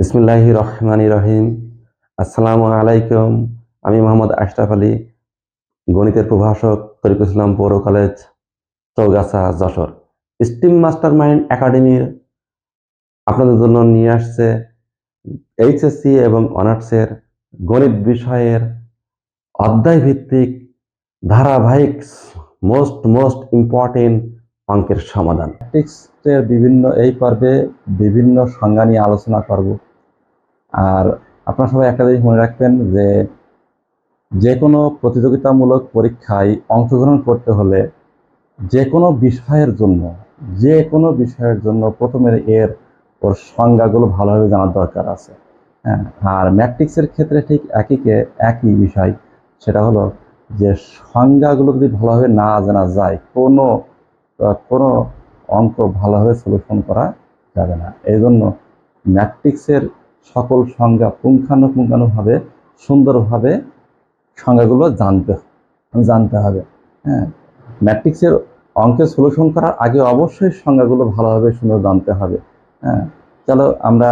বিসমুল্লাহ রহমান রহিম আসসালামু আলাইকুম। আমি মোহাম্মদ আশরাফ আলী, গণিতের প্রভাষক, তরিকুল ইসলাম পৌর college, Chaugachha, Jashore. STEM mastermind একাডেমির আপনাদের জন্য নিয়ে আসছে এইচএসসি এবং অনার্সের গণিত বিষয়ের অধ্যায় ভিত্তিক ধারাবাহিক মোস্ট মোস্ট ইম্পর্টেন্ট অঙ্কের সমাধান। বিভিন্ন এই পর্বে বিভিন্ন সংজ্ঞা নিয়ে আলোচনা করব। আর আপনারা সবাই একটা জিনিস মনে রাখবেন যে যে কোনো প্রতিযোগিতামূলক পরীক্ষায় অংশগ্রহণ করতে হলে যে কোনো বিষয়ের জন্য যে কোনো বিষয়ের জন্য প্রথমে এর ওর সংজ্ঞাগুলো ভালোভাবে জানার দরকার আছে। হ্যাঁ আর ম্যাট্রিক্সের ক্ষেত্রে ঠিক একই কে- একই বিষয়, সেটা হলো যে সংজ্ঞাগুলো যদি ভালোভাবে না জানা যায়, কোনো কোনো অঙ্ক ভালোভাবে সলিউশন করা যাবে না। এই জন্য ম্যাট্রিক্সের সকল সংজ্ঞা পুঙ্খানুপুঙ্খানুভাবে সুন্দরভাবে সংজ্ঞাগুলো জানতে জানতে হবে। হ্যাঁ ম্যাট্রিক্সের অঙ্কের সলিউশন করার আগে অবশ্যই সংজ্ঞাগুলো ভালোভাবে সুন্দর জানতে হবে। হ্যাঁ চলো আমরা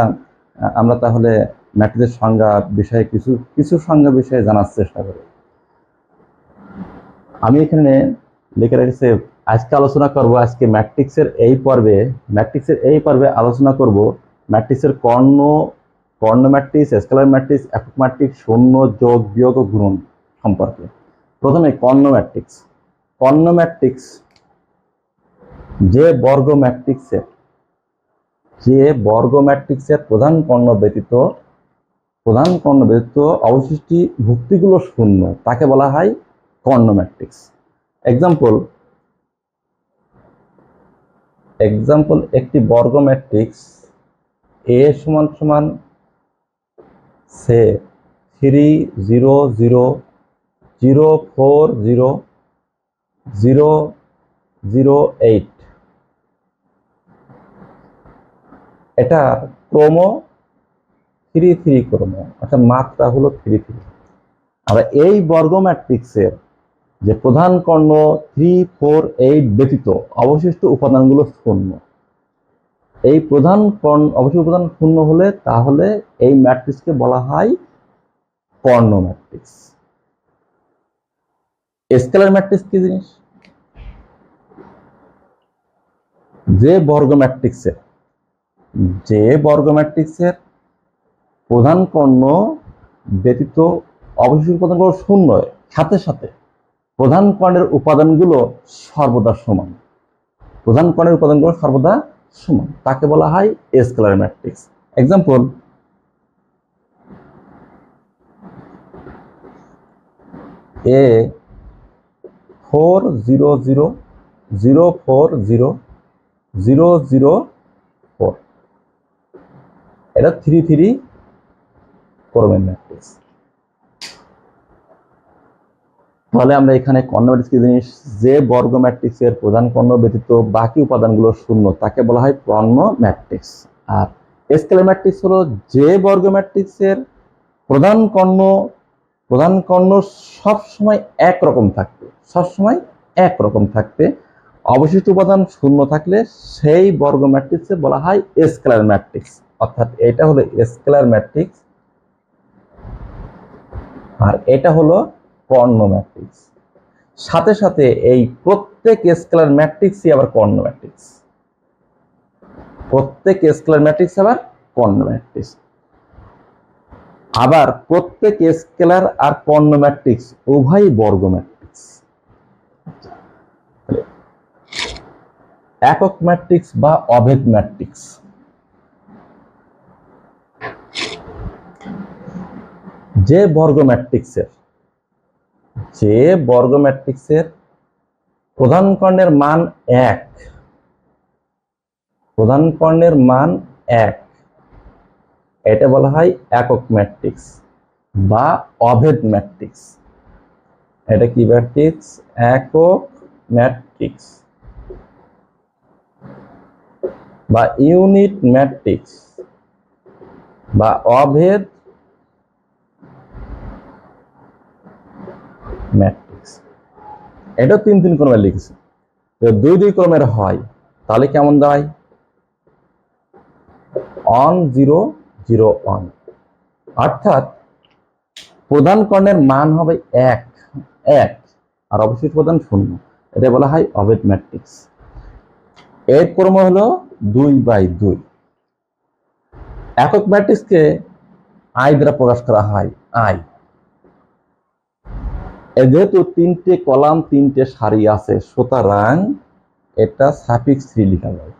আমরা তাহলে ম্যাট্রিক্সের সংজ্ঞা বিষয়ে কিছু কিছু সংজ্ঞা বিষয়ে জানার চেষ্টা করি। আমি এখানে লিখে রেখেছি, আজকে আলোচনা করব আজকে ম্যাট্রিক্সের এই পর্বে, ম্যাট্রিক্সের এই পর্বে আলোচনা করব ম্যাট্রিক্সের কর্ণ কর্ণ ম্যাট্রিক্স, স্কেলার ম্যাট্রিক্স, একক ম্যাট্রিক্স, শূন্য, যোগ, বিয়োগ ও গুণন সম্পর্কে। প্রথমে কর্ণ ম্যাট্রিক্স। কর্ণ ম্যাট্রিক্স যে বর্গ ম্যাট্রিক্সের, যে বর্গ ম্যাট্রিক্সের প্রধান কর্ণ ব্যতীত, প্রধান কর্ণ ব্যতীত অবশিষ্ট ভুক্তিগুলো শূন্য, তাকে বলা হয় কর্ণ ম্যাট্রিক্স। এক্সাম্পল এক্সাম্পল একটি বর্গ ম্যাট্রিক্স এ সমান সমান সে three zero zero zero four zero zero zero eight. এটার ক্রম থ্রি থ্রি ক্রম, অর্থাৎ মাত্রা হলো থ্রি থ্রি। আমরা এই বর্গ ম্যাট্রিক্সের যে প্রধান কর্ণ থ্রি ফোর এইট ব্যতীত অবশিষ্ট উপাদানগুলো শূন্য। এই প্রধান কর্ণ অবশিষ্ট উপাদান শূন্য হলে তাহলে এই ম্যাট্রিক্সকে বলা হয় কর্ণ ম্যাট্রিক্স। স্কেলার ম্যাট্রিক্স কি জিনিস? যে বর্গ ম্যাট্রিক্সের, যে বর্গ ম্যাট্রিক্সের প্রধান কর্ণ ব্যতীত অবশিষ্ট উপাদানগুলো শূন্য সাথে সাথে প্রধান কর্ণের উপাদানগুলো সর্বদা সমান। প্রধান কর্ণের উপাদানগুলো সর্বদা সমান। তাকে বলা হয় scalar matrix. Example A four zero zero zero four zero zero zero four এটা থ্রি থ্রি করবেন ম্যাট্রিক্স। তাহলে আমরা এখানে কর্ণ ম্যাট্রিক্স কি জিনিস যে বর্গ ম্যাট্রিক্সের প্রধান কর্ণ ব্যতীত বাকি উপাদানগুলো শূন্য, তাকে বলা হয় কর্ণ ম্যাট্রিক্স আর স্কেলার ম্যাট্রিক্স হলো যে বর্গ ম্যাট্রিক্সের প্রধান কর্ণ প্রধান কর্ণ সবসময় একরকম থাকবে, সবসময় একরকম থাকবে। অবশিষ্ট উপাদান শূন্য থাকলে সেই বর্গ ম্যাট্রিক্সে বলা হয় স্কেলার ম্যাট্রিক্স। অর্থাৎ এটা হলো স্কেলার ম্যাট্রিক্স। আর এটা হলো কর্ণ ম্যাট্রিক্স। সাথে সাথে এই প্রত্যেক স্কেলার ম্যাট্রিক্সই আবার কর্ণ ম্যাট্রিক্স। প্রত্যেক স্কেলার ম্যাট্রিক্স আবার কর্ণ ম্যাট্রিক্স। আবার প্রত্যেক স্কেলার আর কর্ণ ম্যাট্রিক্স উভয়ই বর্গ ম্যাট্রিক্স। একক ম্যাট্রিক্স বা অভেদ ম্যাট্রিক্স। যে বর্গ ম্যাট্রিক্সের যে বর্গ ম্যাট্রিক্সের প্রধান কর্ণের মান এক। প্রধান কর্ণের মান এক। এটা বলা হয় একক ম্যাট্রিক্স বা অভেদ ম্যাট্রিক্স। এটা কি ম্যাট্রিক্স? একক ম্যাট্রিক্স। বা ইউনিট ম্যাট্রিক্স বা অভেদ ম্যাট্রিক্স। এটা তিন তিন ক্রমে লিখেছি। দুই দুই ক্রমের হয়, তাহলে কেমন দাঁড়ায়? One zero zero one. অর্থাৎ প্রধান কর্ণের মান হবে এক এক, আর অবশিষ্ট প্রধান শূন্য। এটা বলা হয় অবেদ ম্যাট্রিক্স। এর ক্রম হলো দুই বাই দুই। একক ম্যাট্রিক্সকে আই দ্বারা প্রকাশ করা হয় আই। যেহেতু তিনটে কলাম, তিনটে সারি আছে, সুতরাং এটা সাফিক্স থ্রি লেখা যায়।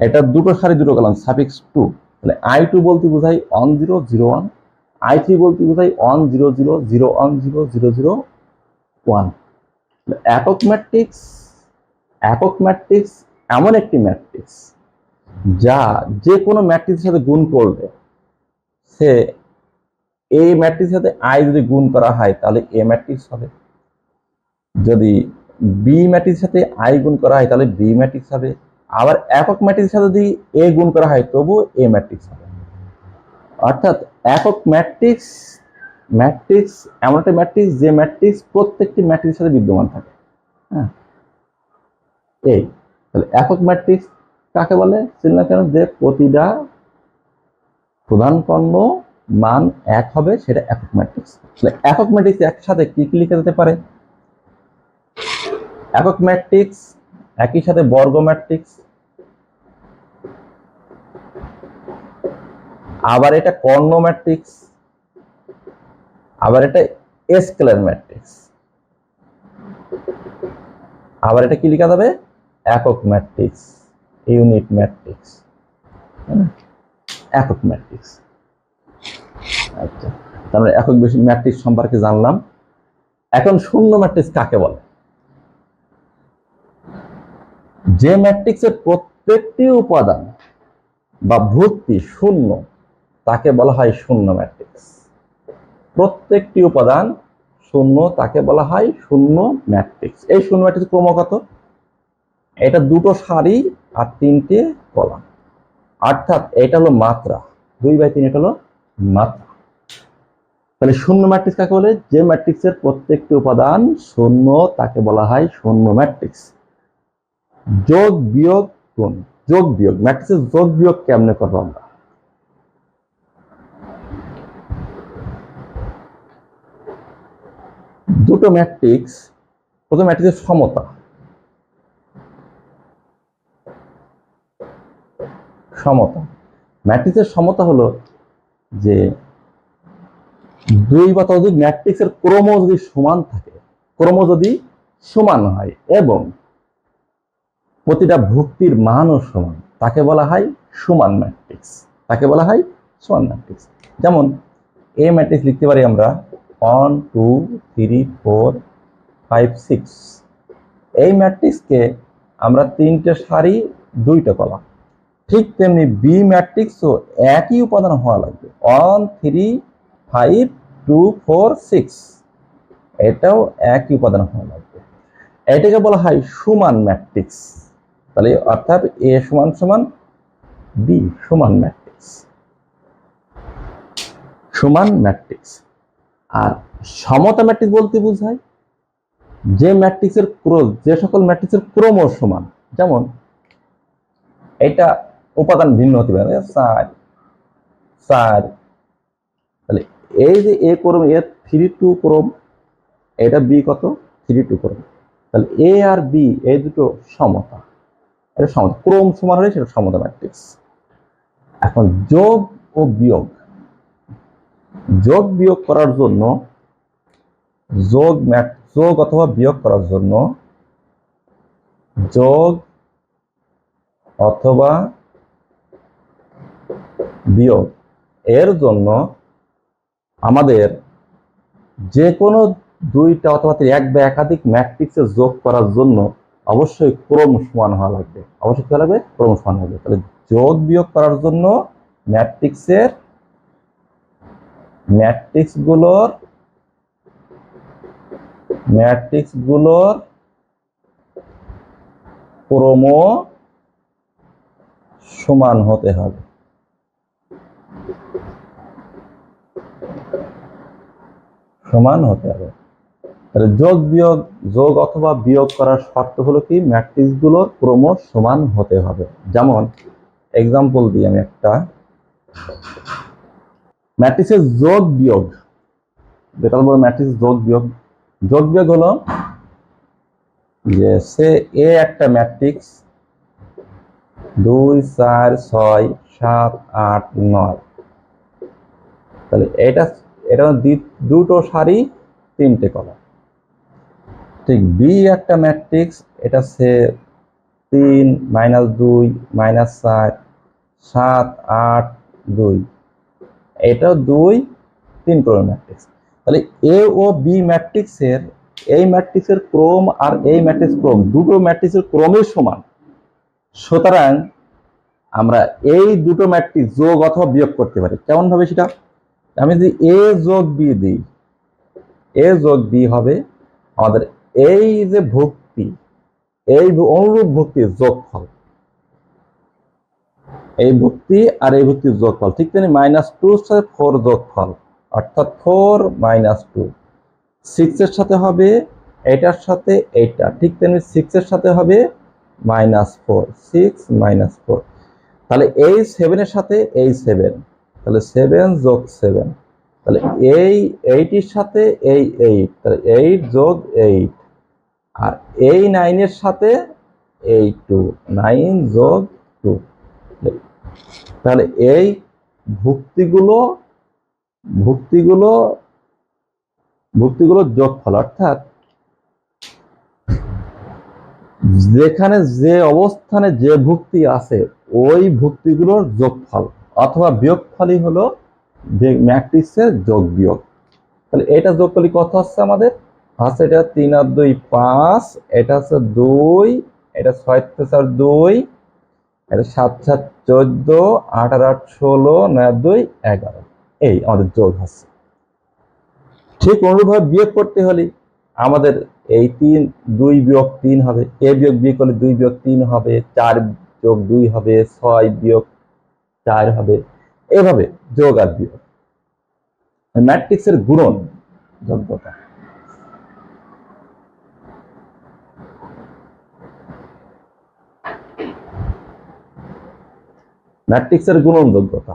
এটা দুটো সারি, দুটো কলাম, সাফিক্স টু। তাহলে আই টু বলতে বোঝাই one zero zero one I three বলতে বোঝাই one zero zero zero one zero zero zero one একক ম্যাট্রিক্স একক ম্যাট্রিক্স এমন একটি ম্যাট্রিক্স যা যে কোনো ম্যাট্রিক্সের সাথে গুণ করলে সে এই ম্যাট্রিক্সের সাথে আই যদি গুণ করা হয়, তাহলে এ ম্যাট্রিক্স হবে। যদি বি ম্যাট্রিক্সের সাথে আই গুণ করা হয়, তাহলে বি ম্যাট্রিক্স হবে। আবার একক ম্যাট্রিক্সের সাথে যদি এ গুণ করা হয়, তবু এ ম্যাট্রিক্স হবে। অর্থাৎ একক ম্যাট্রিক্স ম্যাট্রিক্স এমন একটা ম্যাট্রিক্স যে ম্যাট্রিক্স প্রত্যেকটি ম্যাট্রিক্সের সাথে বিদ্যমান থাকে। হ্যাঁ? এই, তাহলে একক ম্যাট্রিক্স কাকে বলে? চিনলা কেন? যে প্রতিটা প্রধান কর্ণ মান এক হবে সেটা একক ম্যাট্রিক্স। তাহলে একক ম্যাট্রিক্স একসাথে কি কি লিখে যেতে পারে? একক ম্যাট্রিক্স, একই সাথে বর্গ ম্যাট্রিক্স। আবার এটা কর্ণ ম্যাট্রিক্স, আবার এটা স্কেলার ম্যাট্রিক্স। আবার এটা কি লেখা যাবে একক ম্যাট্রিক্স, ইউনিট ম্যাট্রিক্স। একক ম্যাট্রিক্স। আচ্ছা। তাহলে একক বেশি ম্যাট্রিক্স সম্পর্কে জানলাম। এখন শূন্য ম্যাট্রিক্স কাকে বলে? যে ম্যাট্রিক্সের প্রত্যেকটি উপাদান বা ভর্তি শূন্য, তাকে বলা হয় শূন্য ম্যাট্রিক্স। প্রত্যেকটি উপাদান শূন্য, তাকে বলা হয় শূন্য ম্যাট্রিক্স। এই শূন্য ম্যাট্রিক্স ক্রমাগত এটা দুটো সারি আর তিনটে কলাম। অর্থাৎ এটা হলো মাত্রা। দুই বাই তিন, এটা হলো মাত্রা। তাহলে শূন্য ম্যাট্রিক্স কাকে বলে? যে ম্যাট্রিক্সের প্রত্যেকটি উপাদান শূন্য, তাকে বলা হয় শূন্য ম্যাট্রিক্স। যোগ বিয়োগ গুণ, যোগ বিয়োগ, ম্যাট্রিক্সের যোগ বিয়োগ কেমনে করব আমরা? দুটো ম্যাট্রিক্স, প্রথম ম্যাট্রিক্সের সমতা। সমতা। ম্যাট্রিক্সের সমতা হলো যে দুই বা ততোধিক ম্যাট্রিক্সের ক্রম যদি সমান থাকে ক্রম যদি সমান হয় এবং প্রতিটা ভুক্তির মানও সমান, তাকে বলা হয় সমান ম্যাট্রিক্স। তাকে বলা হয় সমান ম্যাট্রিক্স। যেমন, এ ম্যাট্রিক্স লিখতে পারি আমরা one, two, three, four, five, six. এই ম্যাট্রিক্সকে আমরা তিনটে সারি, দুইটা কলাম ঠিক তেমনি বি ম্যাট্রিক্সও একই উপাদান হওয়া লাগবে। One, three five two four six. এটাও একই উপাদান হওয়া লাগবে। এটাকে বলা হয় সমান ম্যাট্রিক্স। তাহলে অর্থাৎ এ সমান সমান বি সমান ম্যাট্রিক্স। সমান ম্যাট্রিক্স। আর সমতা ম্যাট্রিক্স বলতে বোঝায়? যে ম্যাট্রিক্সের ক্রম যে সকল ম্যাট্রিক্সের ক্রম সমান। যেমন, এটা উপাদান ভিন্ন হতে পারে। চার চার এই যে এ ক্রম এ থ্রি টু ক্রম, এটা বি কত? থ্রি টু ক্রম। তাহলে এ আর বি এই দুটো সমতা। এটা সমতা। ক্রম সমান হলে সেটা সমতা ম্যাট্রিক্স এখন যোগ ও বিয়োগ। যোগ বিয়োগ করার জন্য, যোগ ম্যাট যোগ অথবা বিয়োগ করার জন্য, যোগ অথবা বিয়োগ। এর জন্য আমাদের যে কোনো দুইটা অথবা এক বা একাধিক ম্যাট্রিক্সে যোগ করার জন্য অবশ্যই ক্রম সমান হওয়া লাগবে। অবশ্যই কি লাগবে? ক্রম সমান হবে তাহলে যোগ বিয়োগ করার জন্য ম্যাট্রিক্সের ম্যাট্রিক্সগুলোর ম্যাট্রিক্সগুলোর ক্রম সমান হতে হবে। সমান হতে হবে। তাহলে যোগ বিয়োগ, যোগ অথবা বিয়োগ করার শর্ত হলো কি? ম্যাট্রিক্সগুলোর ক্রম সমান হতে হবে। যেমন এক্সাম্পল দিই আমি একটা। ম্যাট্রিক্সের যোগ বিয়োগ, যেটা বলব ম্যাট্রিক্স যোগ বিয়োগ। যোগ বিয়োগ হলো যে সে এ একটা ম্যাট্রিক্স দুই, চার, ছয়, সাত, আট, নয়। তাহলে এটা এটা দুটো সারি তিনটে কলাম ঠিক বি একটা ম্যাট্রিক্স, এটা সে তিন, মাইনাস দুই, মাইনাস চার, সাত, আট, দুই। এটা দুই, তিন ক্রমের ম্যাট্রিক্স। তাহলে এ ও বি ম্যাট্রিক্সের, এই ম্যাট্রিক্সের ক্রম আর এই ম্যাট্রিক্স ক্রম, দুটো ম্যাট্রিক্সের ক্রমের সমান। সুতরাং আমরা এই দুটো ম্যাট্রিক্স যোগ অথবা বিয়োগ করতে পারি। কেমন ভাবে সেটা? আমি যদি এ যোগ বি দিই এ যোগ বি হবে আমাদের এই যে ভক্তি, এই অনুরূপ ভক্তির যোগফল। এই ভক্তি আর এই ভক্তির যোগফল, ঠিক তেমনি মাইনাস টু সাথে ফোর যোগফল, অর্থাৎ ফোর মাইনাস টু সিক্সের সাথে হবে এটার সাথে এইটা, ঠিক তেমনি সিক্সের সাথে হবে minus four six minus four তাহলে এই সেভেনের সাথে এই সেভেন তাহলে সেভেন যোগ সেভেন তাহলে এই এইটির সাথে এই এইট তাহলে এইট যোগ এইট আর এই নাইনের সাথে এই টু নাইন যোগ টু তাহলে এই ভুক্তিগুলো ভুক্তিগুলো, ভুক্তিগুলোর যোগফল অর্থাৎ যেখানে যে অবস্থানে যে ভুক্তি আছে, ওই ভুক্তিগুলোর যোগফল। অথবা বিয়োগফলই হলো ম্যাট্রিক্সের যোগ বিয়োগ তাহলে এটা যোগ করলে কত হচ্ছে আমাদের? হচ্ছে এটা তিন আর দুই পাঁচ, এটা হচ্ছে দুই, এটা ছয় চার দুই, এটা সাত সাত চোদ্দ, আট আর আট ষোলো, নয় দুই এগারো। এই আমাদের যোগ হচ্ছে ঠিক অনুরূপভাবে বিয়োগ করতে হলে আমাদের এই তিন, দুই বিয়োগ তিন হবে, এ বিয়োগ বি করলে দুই বিয়োগ তিন হবে, চার যোগ দুই হবে, ছয় বিয়োগ চার হবে। এভাবে যোগ আর বিয়োগ। ম্যাট্রিক্সের গুণন যোগ্যতা ম্যাট্রিক্সের গুণনযোগ্যতা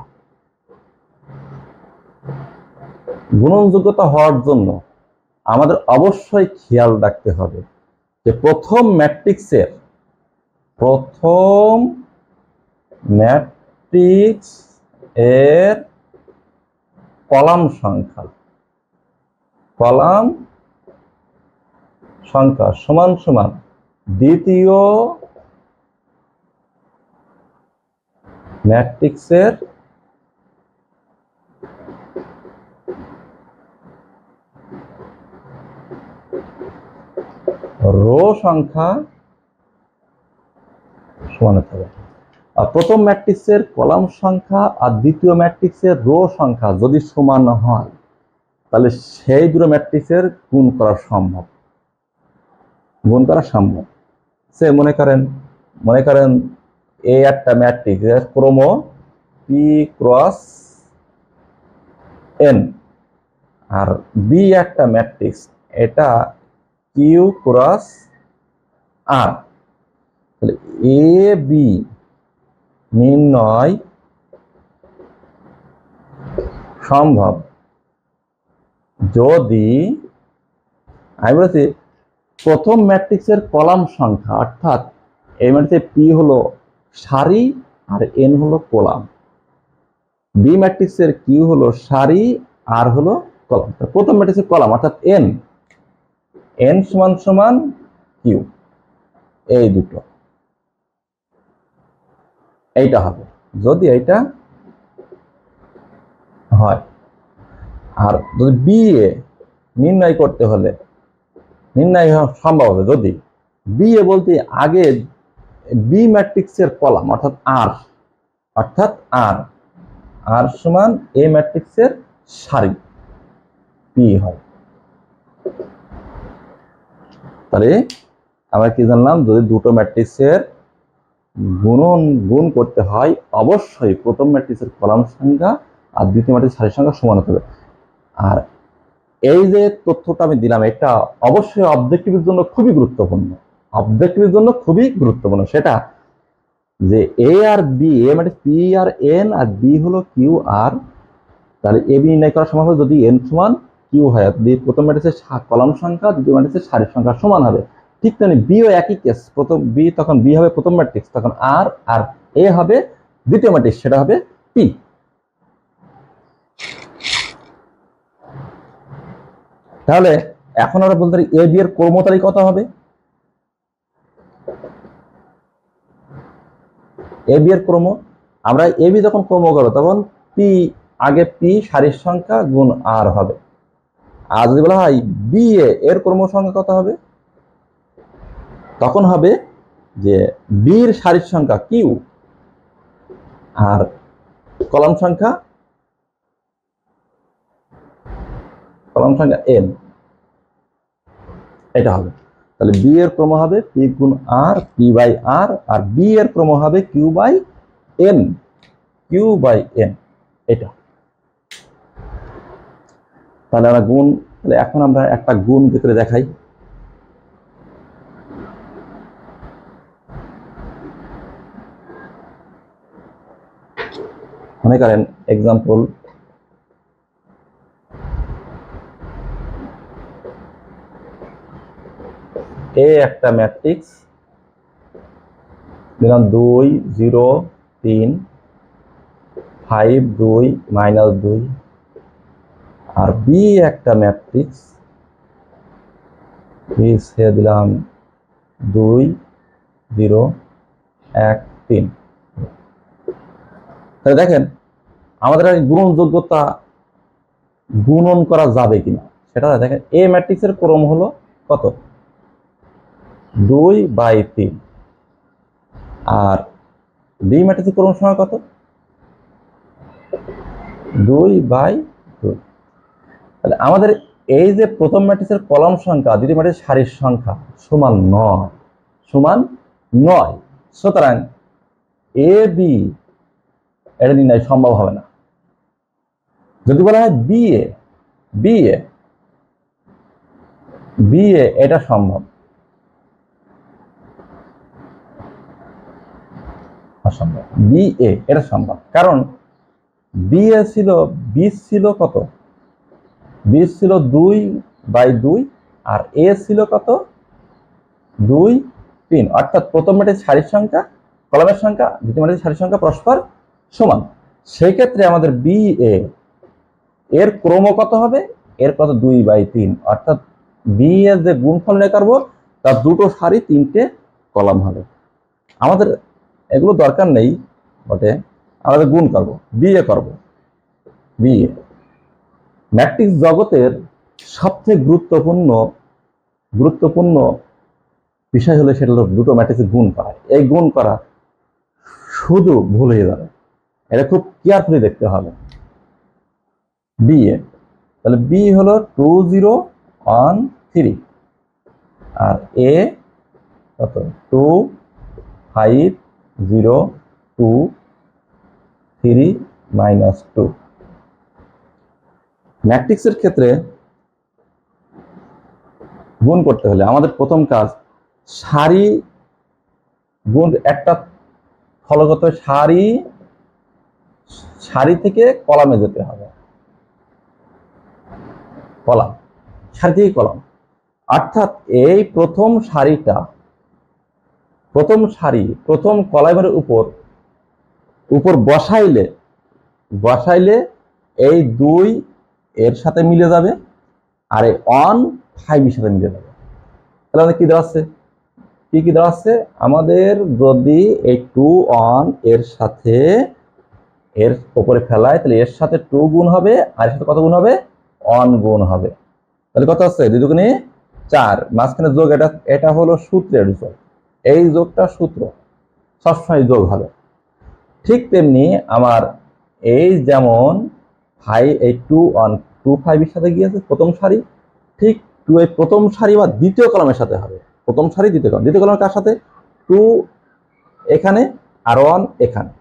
গুণনযোগ্যতা হওয়ার জন্য আমাদের অবশ্যই খেয়াল রাখতে হবে যে প্রথম ম্যাট্রিক্সের প্রথম ম্যাট্রিক্স এর কলাম সংখ্যা। কলাম সংখ্যা সমান সমান দ্বিতীয় ম্যাট্রিক্সের রো সংখ্যা সমান আর প্রথম ম্যাট্রিক্সের কলাম সংখ্যা আর দ্বিতীয় ম্যাট্রিক্সের রো সংখ্যা যদি সমান হয়, তাহলে সেই দুটো ম্যাট্রিক্সের গুণ করা সম্ভব। গুণ করা সম্ভব। সে মনে করেন মনে করেন এ একটা ম্যাট্রিক্স এর ক্রম পি ক্রস এন আর বি একটা ম্যাট্রিক্স, এটা কিউ ক্রস আর তাহলে এ বি নির্ণয় সম্ভব। যদি, আমি বলেছি, প্রথম ম্যাট্রিক্সের কলাম সংখ্যা, অর্থাৎ এই ম্যাট্রিক্সে পি হলো সারি আর এন হলো কলাম। বি ম্যাট্রিক্সের কিউ হলো সারি আর হলো কলাম। প্রথম ম্যাট্রিক্সের কলাম, অর্থাৎ এন এন সমান সমান কিউ এই দুটো। এইটা হবে। যদি এইটা হয়, আর যদি বি এ নির্ণয় করতে হলে, নির্ণয় সম্ভব হবে যদি বি এ বলতে আগে বি ম্যাট্রিক্সের কলাম অর্থাৎ আর অর্থাৎ আর আর সমান এ ম্যাট্রিক্সের সারি পি হয়। তাহলে আমরা কি জানলাম? যদি দুটো ম্যাট্রিক্সের গুণন, গুণ করতে হয়, অবশ্যই প্রথম ম্যাট্রিক্সের কলাম সংখ্যা আর দ্বিতীয় ম্যাট্রিক্স সারির সংখ্যা সমান হতে হবে। আর এই যে তথ্যটা আমি দিলাম, এটা অবশ্যই অবজেক্টিভের জন্য খুবই গুরুত্বপূর্ণ। অবজেক্টিভের জন্য খুবই গুরুত্বপূর্ণ সেটা যে এ আর বি এ মানে পি আর এন আর বি হলো কিউ আর তাহলে এ বি নির্ণয় করা সম্ভব হবে যদি এন সমান কিউ হয়। প্রথম ম্যাট্রিক্সের কলাম সংখ্যা, দ্বিতীয় ম্যাট্রিক্সের সারির সংখ্যা সমান হবে। ঠিক তেমনি বিও একই কেস প্রথম বি তখন বি হবে প্রথম ম্যাট্রিক্স তখন আর আর এ হবে দ্বিতীয় ম্যাট্রিক্স সেটা হবে পি তাহলে এখন আমরা বলতে পারি এ বি এর কর্মতারি কত হবে? এ বি এর ক্রম, আমরা এ বি যখন ক্রম করব, তখন পি আগে পি সারির সংখ্যা গুণ আর হবে। আর যদি বলা হয় বি এ এর ক্রম সংখ্যা কত হবে? তখন হবে যে বির সারির সংখ্যা কিউ আর কলম সংখ্যা কলম সংখ্যা এন এটা হবে। তাহলে বি এর ক্রম হবে পি গুণ আর পি বাই আর আর বি এর ক্রম হবে Q by N Q by N এটা। তাহলে আমরা গুণ, তাহলে এখন আমরা একটা গুণ করে দেখাই। মনে করেন এক্সাম্পল এ একটা ম্যাট্রিক্স দিলাম দুই, জিরো, তিন ফাইভ দুই মাইনাস দুই, আর বি একটা ম্যাট্রিক্স বি সে দিলাম দুই, জিরো, এক, তিন। তাহলে দেখেন, আমাদের এই গুণনযোগ্যতা গুণন করা যাবে কিনা? সেটা দেখেন, এ ম্যাট্রিক্সের ক্রম হলো কত? দুই বাই তিন। আর বি ম্যাট্রিক্সের ক্রম সময় কত? দুই বাই দুই। তাহলে আমাদের এই যে প্রথম ম্যাট্রিক্সের কলম সংখ্যা, দ্বিতীয় ম্যাট্রিক্সের সারির সংখ্যা সমান নয় সমান নয়। সুতরাং এ বি এটা নির্ণয় সম্ভব হবে না। যদি বলা হয় B A B A B A এটা সম্ভব। অসম্ভব। বি এ এটা সম্ভব। কারণ বি এ ছিল, বিশ ছিল কত? বিশ ছিল দুই বাই দুই, আর এ ছিল কত? দুই, তিন। অর্থাৎ প্রথম ম্যাটের সারির সংখ্যা, কলমের সংখ্যা, দ্বিতীয় ম্যাটের সারির সংখ্যা, পরস্পর সমান। সেই ক্ষেত্রে আমাদের বি এ এর ক্রম কত হবে? এর কত? দুই বাই তিন। অর্থাৎ বি এর যে গুণফল নিয়ে করব তার দুটো সারি তিনটে কলাম হবে। আমাদের এগুলো দরকার নেই, বটে। আমাদের গুণ করব করব। বিএ ম্যাট্রিক্স জগতের সবচেয়ে গুরুত্বপূর্ণ গুরুত্বপূর্ণ বিষয় হলে সেটা হলো দুটো ম্যাট্রিক্সে গুণ করা। এই গুণ করা শুধু ভুল হয়ে যাবে। এটা খুব কেয়ারফুলি দেখতে হবে। বিএ তাহলে বি হলো টু জিরো ওয়ান থ্রি আর এ কত? Two five zero two three minus two ম্যাট্রিক্সের ক্ষেত্রে গুণ করতে হলে আমাদের প্রথম কাজ সারি গুণ একটা ফলগত সারি সারি থেকে কলামে যেতে হবে। কলাম সারি থেকে কলাম। অর্থাৎ এই প্রথম সারিটা প্রথম সারি প্রথম কলামের উপর উপর বসাইলে বসাইলে এই দুই এর সাথে মিলে যাবে আর এই অন ফাইভের সাথে মিলে যাবে। তাহলে আমাদের কি দেওয়া আছে? কি কি দেওয়া আমাদের যদি এই টু অন এর সাথে এর উপরে ফেলায়, তাহলে এর সাথে টু গুণ হবে, আর এর সাথে কত গুণ হবে? অন গুণ হবে। তাহলে কত আছে দুই দুগুণে চার। মাঝখানে যোগ, এটা এটা হলো সূত্রের যোগ। এই যোগটা সূত্র। সবসময় যোগ হবে। ঠিক তেমনি আমার এই যেমন ফাইভ এই টু অন টু ফাইভের সাথে গিয়েছে প্রথম সারি, ঠিক টু এই প্রথম সারি বা দ্বিতীয় কলমের সাথে হবে। প্রথম সারি, দ্বিতীয় কলম। দ্বিতীয় কলম কার সাথে? টু এখানে, আর ওয়ান এখানে।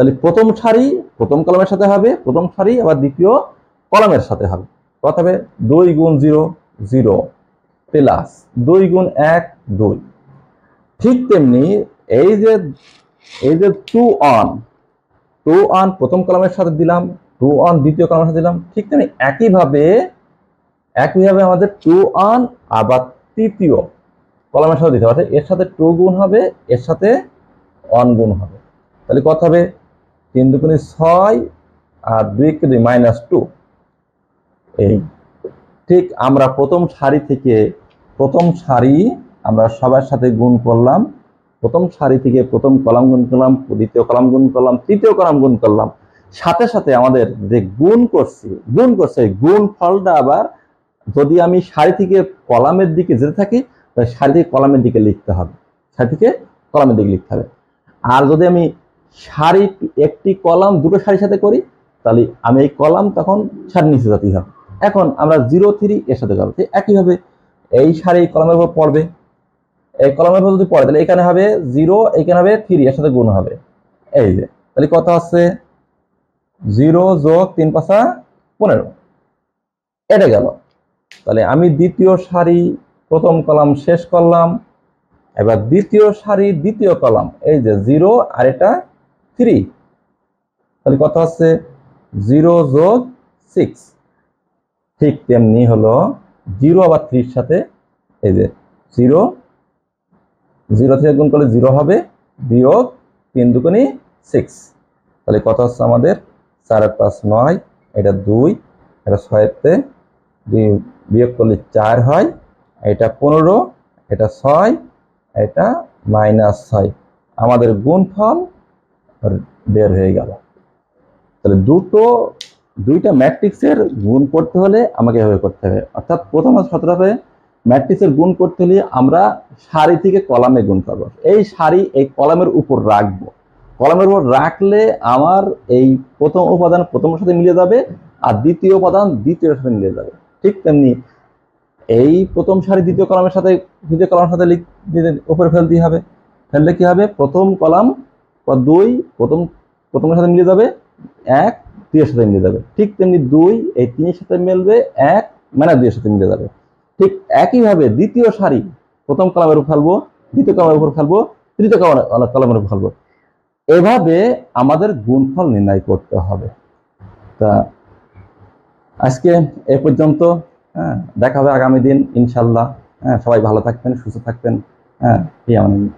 তাহলে প্রথম সারি প্রথম কলমের সাথে হবে, প্রথম সারি, আবার দ্বিতীয় কলমের সাথে হবে। কত হবে দুই গুণ জিরো জিরো প্লাস দুই গুণ এক, দুই। ঠিক তেমনি এই যে এই যে টু অন টু ওয়ান প্রথম কলামের সাথে দিলাম টু ওয়ান দ্বিতীয় কলামের সাথে দিলাম, ঠিক তেমনি একইভাবে একইভাবে আমাদের টু ওয়ান আবার তৃতীয় কলমের সাথে দিতে হবে। এর সাথে টু গুণ হবে, এর সাথে ওয়ান গুণ হবে। তাহলে কত হবে তিন দুগুণে ছয় আর দুই কে দুই মাইনাস টু এই, ঠিক আমরা প্রথম সারি থেকে প্রথম সারি আমরা সবার সাথে গুণ করলাম। প্রথম সারি থেকে প্রথম কলাম গুণ করলাম, দ্বিতীয় কলাম গুণ করলাম, তৃতীয় কলাম গুণ করলাম। সাথে সাথে আমাদের যে গুণ করছি, গুণ করছে গুণ ফলটা আবার যদি আমি সারি থেকে কলামের দিকে যেতে থাকি, তাহলে সারি থেকে কলামের দিকে লিখতে হবে। সারি থেকে কলামের দিকে লিখতে হবে। আর যদি আমি সারি একটি কলাম, দুটো সারির সাথে করি, তাহলে আমি এই কলাম তখন সারি নিচে যেতেই হবে এখন আমরা জিরো থ্রি এর সাথে যাব। একইভাবে এই সারি কলমের উপর পড়বে। এই কলমের উপর যদি পড়ে, তাহলে এখানে হবে জিরো এখানে হবে থ্রি এর সাথে গুণ হবে। এই যে, তাহলে কত হচ্ছে জিরো যোগ তিন পাঁচা পনেরো। এটা গেল। তাহলে আমি দ্বিতীয় সারি প্রথম কলাম শেষ করলাম। এবার দ্বিতীয় সারি দ্বিতীয় কলাম। এই যে জিরো আর এটা থ্রি তাহলে কত হচ্ছে? জিরো যোগ সিক্স ঠিক তেমনি হলো জিরো আবার থ্রির সাথে এই যে জিরো জিরো থেকে গুণ করলে জিরো হবে, বিয়োগ তিন দুগুণি সিক্স তাহলে কত হচ্ছে আমাদের? চার পাঁচ নয়, এটা দুই, এটা ছয়েতে দুই বিয়োগ করলে চার হয়, এটা পনেরো, এটা ছয়, এটা মাইনাস ছয়। আমাদের গুণফল বের হয়ে গেল। তাহলে দুটো, দুইটা ম্যাট্রিক্সের গুণ করতে হলে আমাকে এভাবে করতে হবে। অর্থাৎ প্রথম সতেরো ম্যাট্রিক্সের গুণ করতে হলে আমরা সারি থেকে কলামে গুণ করব। এই সারি এই কলামের উপর রাখব। কলামের উপর রাখলে আমার এই প্রথম উপাদান প্রথমের সাথে মিলে যাবে আর দ্বিতীয় উপাদান দ্বিতীয় সাথে মিলে যাবে। ঠিক তেমনি এই প্রথম সারি দ্বিতীয় কলামের সাথে, দ্বিতীয় কলামের সাথে উপরে ফেলতেই হবে। ফেললে কি হবে? প্রথম কলাম বা দুই প্রথম, প্রথমের সাথে মিলে যাবে, এক, দুইয়ের সাথে মিলে যাবে। ঠিক তেমনি দুই, এই তিনের সাথে মিলবে, এক মানে দুইয়ের সাথে মিলে যাবে। ঠিক একইভাবে দ্বিতীয় সারি, প্রথম কলামের উপর ফেলব, দ্বিতীয় কলামের উপর ফেলব, তৃতীয় কলামের- উপর ফেলব। এভাবে আমাদের গুণফল নির্ণয় করতে হবে। তা আজকে এ পর্যন্ত হ্যাঁ দেখা হবে আগামী দিন ইনশাল্লাহ হ্যাঁ সবাই ভালো থাকবেন, সুস্থ থাকবেন। হ্যাঁ এই আমার